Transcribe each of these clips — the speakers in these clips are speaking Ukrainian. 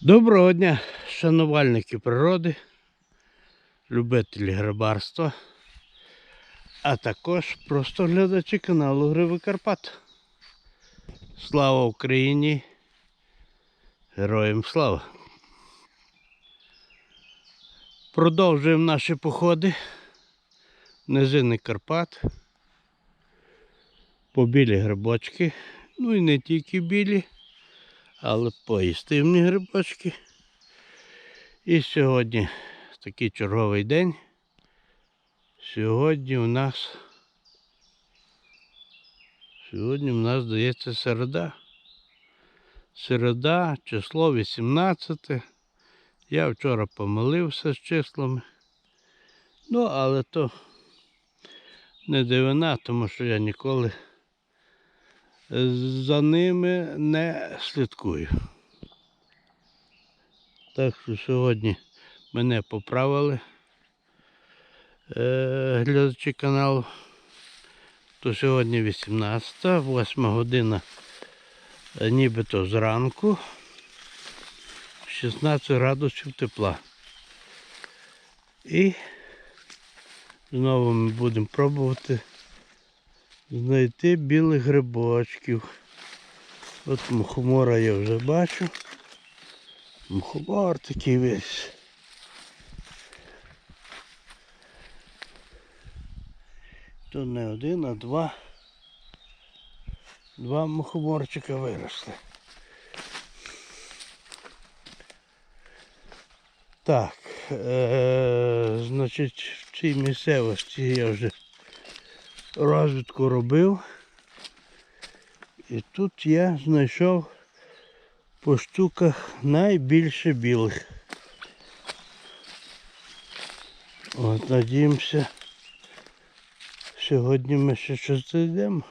Доброго дня, шанувальники природи, любителі грибарства, а також просто глядачі каналу Гриби Карпат. Слава Україні! Героям слава! Продовжуємо наші походи. Низини Карпат. По білі грибочки. Ну і не тільки білі але поїстивні грибочки. І сьогодні такий черговий день. Сьогодні у нас сьогодні у нас здається середа. Середа, число 18. Я вчора помилився з числами. Ну, але то не дивина, тому що я ніколи за ними не слідкую. Так що сьогодні мене поправили е, глядачі каналу. То сьогодні 18, 8 година е, нібито зранку. 16 градусів тепла. І знову ми будемо пробувати знайти білих грибочків. От мухомора я вже бачу. Мухомор такий весь. То не один, а два. Два мухоморчика виросли. Так, е- значить в цій місцевості я вже розвідку робив. І тут я знайшов по штуках найбільше білих. От, надіємося, сьогодні ми ще щось знайдемо.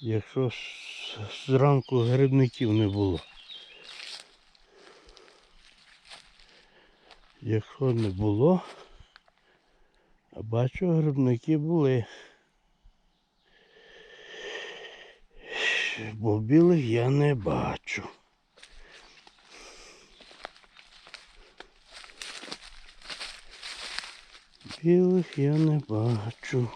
Якщо зранку грибників не було. Якщо не було, бачу, грибники були. Бо білих я не бачу. Білих я не бачу.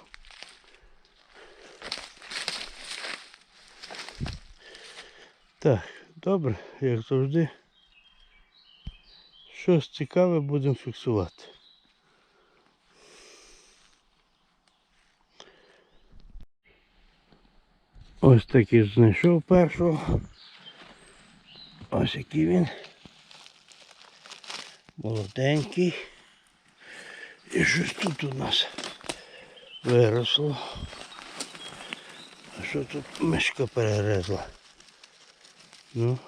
Так, добре, як завжди. Щось цікаве будемо фіксувати. Ось такий знайшов першого. Ось який він. Молоденький. І щось тут у нас виросло. А що тут мишка перерезла? Ну.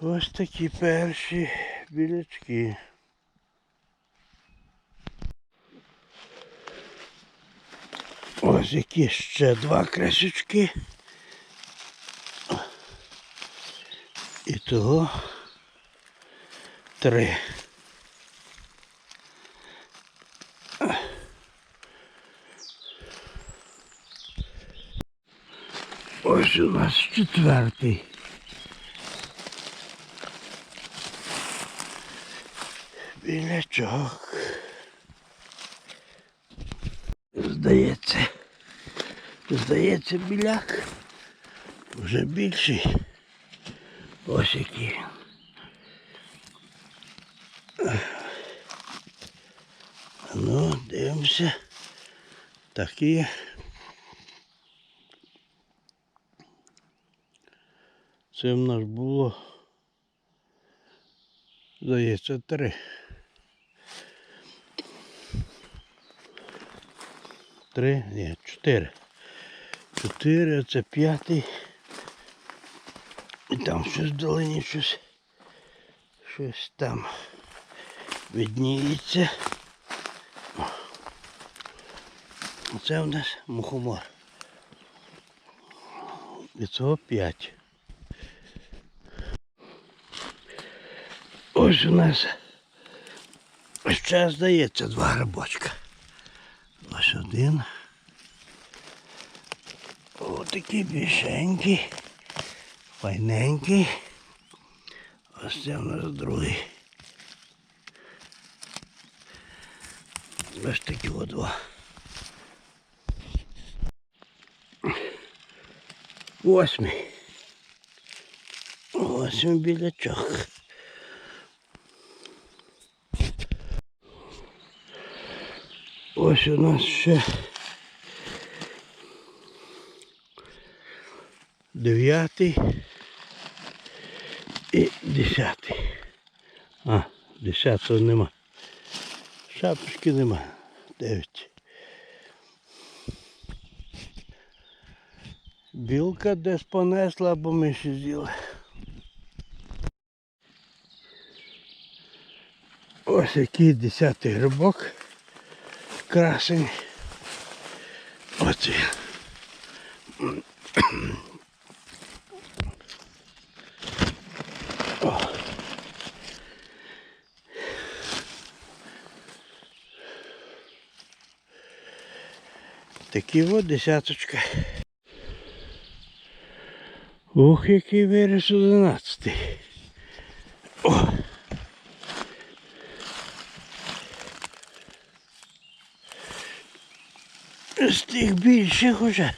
Ось такі перші білячки. Ось які ще два красючки. І того три. Ось у нас четвертий. Білячок. Здається, здається, біляк вже більший. Ось який. Ну, дивимося. Такі. Це в нас було, здається, три. Три, ні, чотири. Чотири, це п'ятий. І там щось вдалині щось. Щось там видніється. Це у нас мухомор. І цього п'ять. Ось у нас Ще здається два грибочка. Ось один. О, такий більшенький, файненький. Ось це в нас другий. Ось такі от два. Восьмий. Восьмий білячок. Ось у нас ще дев'ятий і десятий. А, десятого нема. Шапочки нема. Дев'ять. Білка десь понесла, бо ми ще з'їли. Ось який десятий грибок. Красень. Ось Такі от десяточка. Ух, який виріс одинадцятий. З тих більших уже.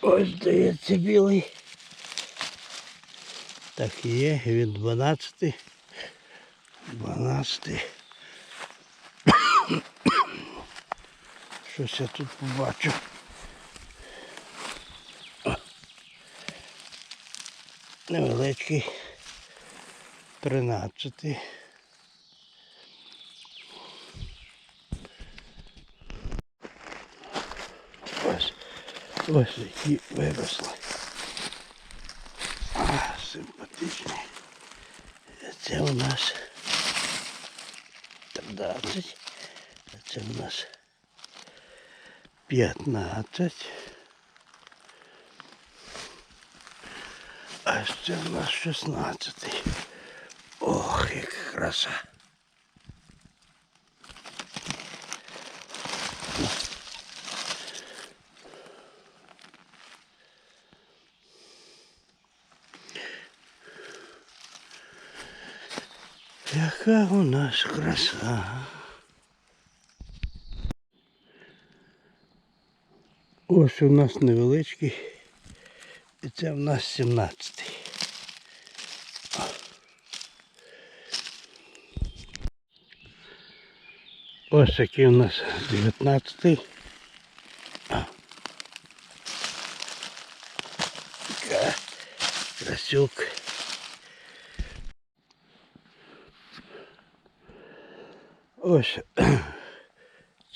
Ось здається білий. Так є, він 12. 12. Щось я тут побачу. Невеличкий. 13. Ось, ось які виросли. А, симпатичні. Це у нас 13. А це у нас 15. А це у нас 16. Ох, яка краса. Яка у нас краса. Ось у нас невеличкий. І це в нас 17. Ось такий у нас 19. Така Красюк. Ось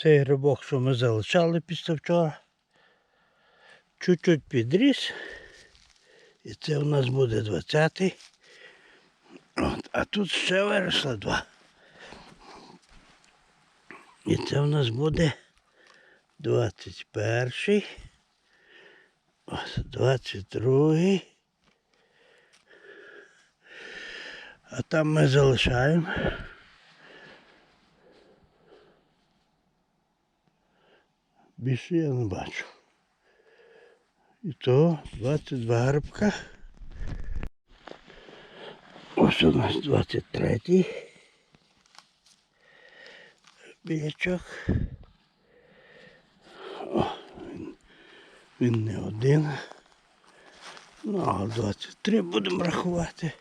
цей грибок, що ми залишали після вчора. Чуть-чуть підріс. І це у нас буде 20-й. А тут ще виросло два. І це у нас буде 21-й. Ось 22-й. А там ми залишаємо. Більше я не бачу. І то 22 грибка. Ось у нас 23 білячок. О, він, він не один. Ну, а 23 будемо рахувати.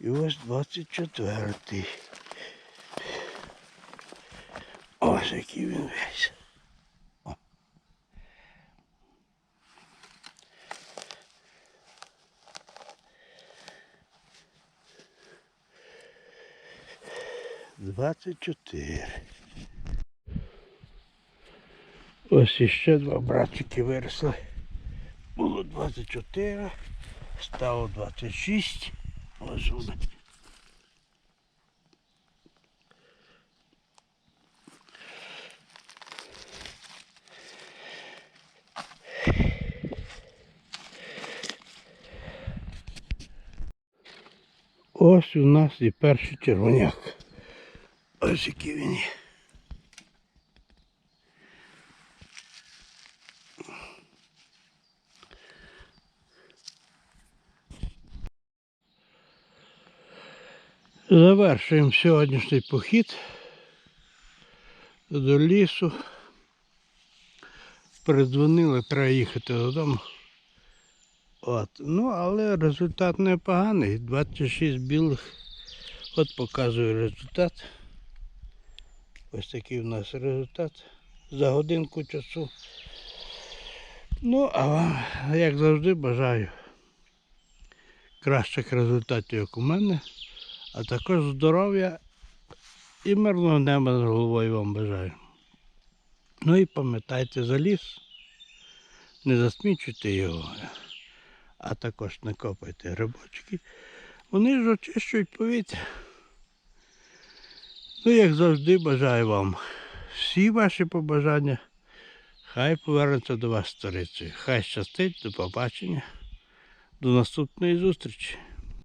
І ось 24. Ось який він весь. Двадцять чотири. Ось іще два братчики виросли. Було 24, стало 26. Ось вони. Ось у нас і перший червоняк. Ось який він. Завершуємо сьогоднішній похід до лісу. Передзвонили, треба їхати додому. От. Ну, але результат непоганий. 26 білих. От показую результат. Ось такий у нас результат за годинку часу. Ну, а вам, як завжди, бажаю кращих результатів, як у мене, а також здоров'я і мирного неба над головою вам бажаю. Ну і пам'ятайте за ліс, не засмічуйте його, а також не копайте грибочки. Вони ж очищують повітря. Ну, як завжди, бажаю вам всі ваші побажання. Хай повернуться до вас сторицею. Хай щастить, до побачення. До наступної зустрічі.